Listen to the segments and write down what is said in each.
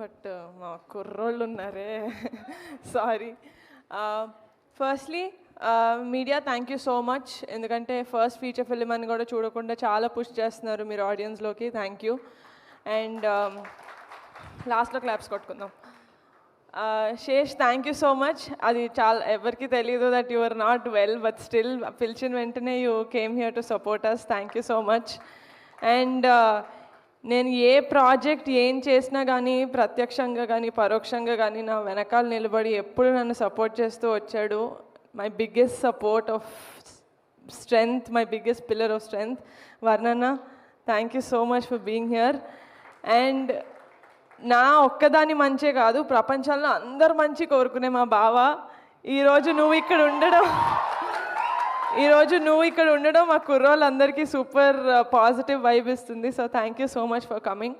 But మా కుర్రోళ్ళు ఉన్నారే. Sorry firstly media thank you so much ఎందుకంటే ఫస్ట్ ఫీచర్ ఫిల్మ్ అని కూడా చూడకుండా చాలా పుష్ చేస్తున్నారు మీరు ఆడియన్స్లోకి థ్యాంక్ యూ అండ్ లాస్ట్లో claps కొట్టుకుందాం. Sesh thank you so much అది చాలా ఎవరికి తెలియదు that you are not well but still పిలిచిన వెంటనే you came here to support us thank you so much and నేను ఏ ప్రాజెక్ట్ ఏం చేసినా కానీ ప్రత్యక్షంగా కానీ పరోక్షంగా కానీ నా వెనకాల నిలబడి ఎప్పుడు నన్ను సపోర్ట్ చేస్తూ వచ్చాడు. My biggest support of strength my biggest pillar of strength వర్ణన్న thank you so much for being here and నా ఒక్కదాని మంచే కాదు ప్రపంచంలో అందరు మంచి కోరుకునే మా బావ. ఈరోజు నువ్వు ఇక్కడ ఉండడం ఈరోజు నువ్వు ఇక్కడ ఉండడం మా కుర్రోళ్ళందరికీ సూపర్ పాజిటివ్ వైబ్ ఇస్తుంది. So thank you so much for coming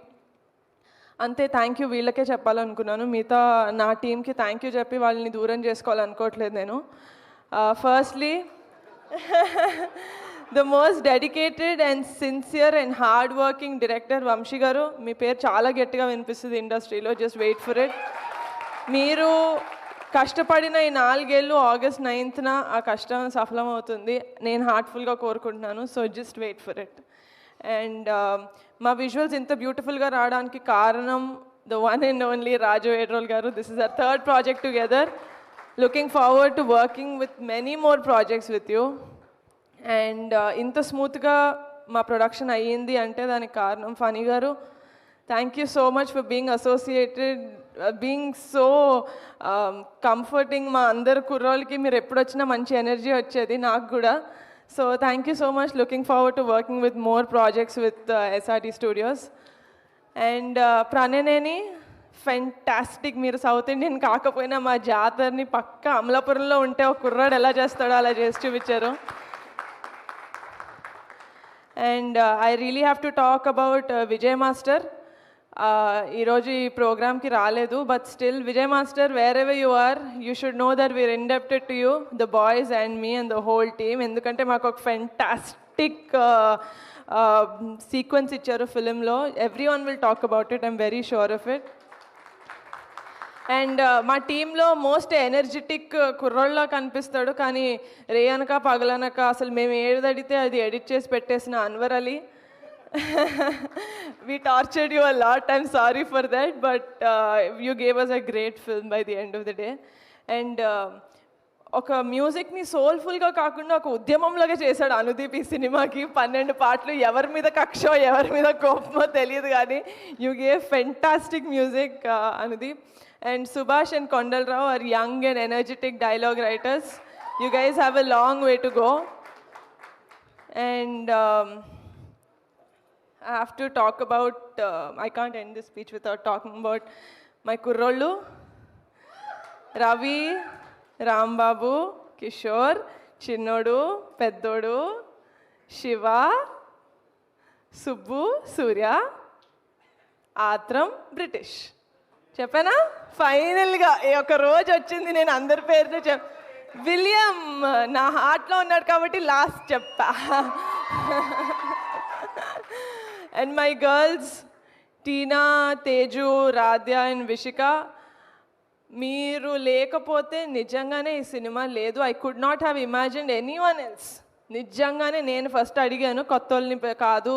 అంతే థ్యాంక్ యూ వీళ్ళకే చెప్పాలనుకున్నాను. మిగతా నా టీంకి థ్యాంక్ యూ చెప్పి వాళ్ళని దూరం చేసుకోవాలనుకోవట్లేదు నేను. Firstly the most dedicated and sincere and hard working director Vamsi garu. మీ పేరు చాలా గట్టిగా వినిపిస్తుంది ఇండస్ట్రీలో జస్ట్ వెయిట్ ఫర్ ఇట్ మీరు కష్టపడిన ఈ నాలుగేళ్ళు ఆగస్ట్ నైన్త్న ఆ కష్టం సఫలమవుతుంది. నేను హార్ట్ఫుల్గా కోరుకుంటున్నాను. So just wait for it and మా విజువల్స్ ఇంత బ్యూటిఫుల్గా రావడానికి కారణం the one and only Raju ఏడ్రోల్ garu. This is a third project together looking forward to working with many more projects with you and ఇంత స్మూత్గా మా ప్రొడక్షన్ అయ్యింది అంటే దానికి కారణం Phani garu. Thank you so much for being associated being so comforting మా అందరు కుర్రోళ్ళకి. మీరు ఎప్పుడు వచ్చినా మంచి ఎనర్జీ వచ్చేది నాకు కూడా. So thank you so much looking forward to working with more projects with SRT studios and ప్రణనేని fantastic మీరు సౌత్ ఇండియన్ కాకపోయినా మా జాతరని పక్క అమలాపురంలో ఉంటే ఒక కుర్రాడు ఎలా చేస్తాడో అలా చేసి చూపించారు. And I really have to talk about Vijay master ఈరోజు ఈ ప్రోగ్రామ్కి రాలేదు but still Vijay master wherever you are you should know that we're indebted to you the boys and me and the whole team ఎందుకంటే మాకు ఒక fantastic sequence ఇచ్చారు ఫిలింలో. Everyone will talk about it I'm very sure of it and మా టీంలో most energetic కుర్రోళ్ళ కనిపిస్తాడు కానీ రేయనక పగలనక అసలు మేము ఏదడితే అది ఎడిట్ చేసి పెట్టేసిన Anwar Ali. We tortured you a lot. Lot sorry sorry for but uh, but you gave us a great film by the end of the day and uh, ఒక మ్యూజిక్ని సోల్ఫుల్గా కాకుండా ఒక ఉద్యమంలాగా చేశాడు అనుదీప్ ఈ సినిమాకి. పన్నెండు పాటలు ఎవరి మీద కక్షో ఎవరి మీద కోపమో తెలియదు కానీ you gave fantastic music Anudeep. And Subhash and Kondalarao are young and energetic dialogue writers you guys have a long way to go and I have to talk about, uh, I can't end this speech without talking about my kurrollu, Ravi, Rambabu, Kishore, చిన్నోడు పెద్దోడు Siva Subbu Surya Athram British చెప్పానా ఫైనల్గా ఈ ఒక రోజు వచ్చింది నేను అందరి పేరుతో చెప్ విలియం నా హార్ట్లో ఉన్నాడు కాబట్టి లాస్ట్ చెప్పా and my girls Tina Teju Radhya and Vishika మీరు లేకపోతే నిజంగానే ఈ సినిమా లేదు. I could not have imagined anyone else నిజంగానే నేను ఫస్ట్ అడిగాను కొత్త వాళ్ళని కాదు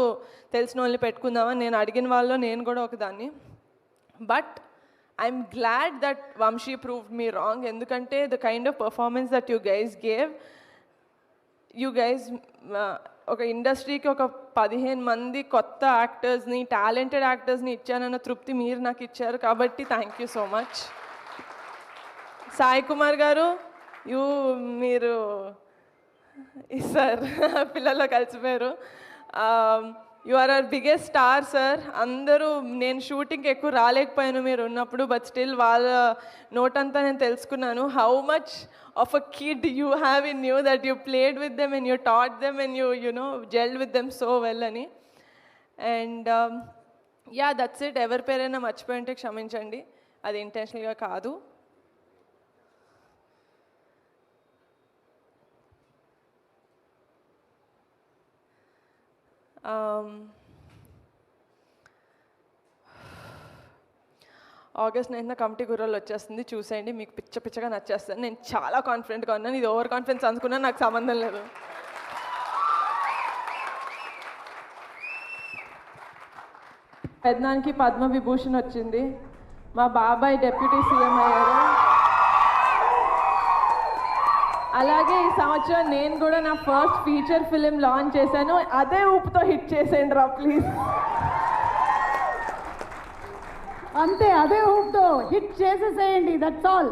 తెలిసిన వాళ్ళని పెట్టుకుందామని. నేను అడిగిన వాళ్ళు నేను కూడా ఒకదాన్ని. But I'm glad that Vamshi prove me wrong ఎందుకంటే the kind of performance that you guys gave you guys ఒక ఇండస్ట్రీకి ఒక పదిహేను మంది కొత్త యాక్టర్స్ని టాలెంటెడ్ యాక్టర్స్ని ఇచ్చానన్న తృప్తి మీరు నాకు ఇచ్చారు కాబట్టి thank you so much Sai Kumar గారు యూ మీరు సార్ పిల్లల్లో కలిసిపోయారు. You are our biggest star sir అందరూ నేను షూటింగ్కి ఎక్కువ రాలేకపోయాను మీరు ఉన్నప్పుడు బట్ స్టిల్ వాళ్ళ నోట్ అంతా నేను తెలుసుకున్నాను. How much of a kid you have in you that you played with them and you taught them and you you know gelled with them so well అని. అండ్ యా దట్స్ ఇట్ ఎవరి పేరైనా మర్చిపోయింటే క్షమించండి. అది ఇంటెన్షనల్గా కాదు. Um, August ninth committee గుర్రాలు వచ్చేస్తుంది. చూసేయండి. మీకు పిచ్చ పిచ్చగా నచ్చేస్తుంది. నేను చాలా కాన్ఫిడెంట్గా ఉన్నాను. ఇది ఓవర్ కాన్ఫిడెన్స్ అనుకున్నా నాకు సంబంధం లేదు. పెద్దానికి పద్మ విభూషణ్ వచ్చింది. మా బాబాయ్ డెప్యూటీ సీఎం అయ్యారు. అలాగే ఈ సంవత్సరం నేను కూడా నా ఫస్ట్ ఫీచర్ ఫిలిం లాంచ్ చేశాను. అదే ఊపుతో హిట్ చేసేయండి రా ప్లీజ్ అంతే అదే ఊపుతో హిట్ చేసేసేయండి దట్స్ ఆల్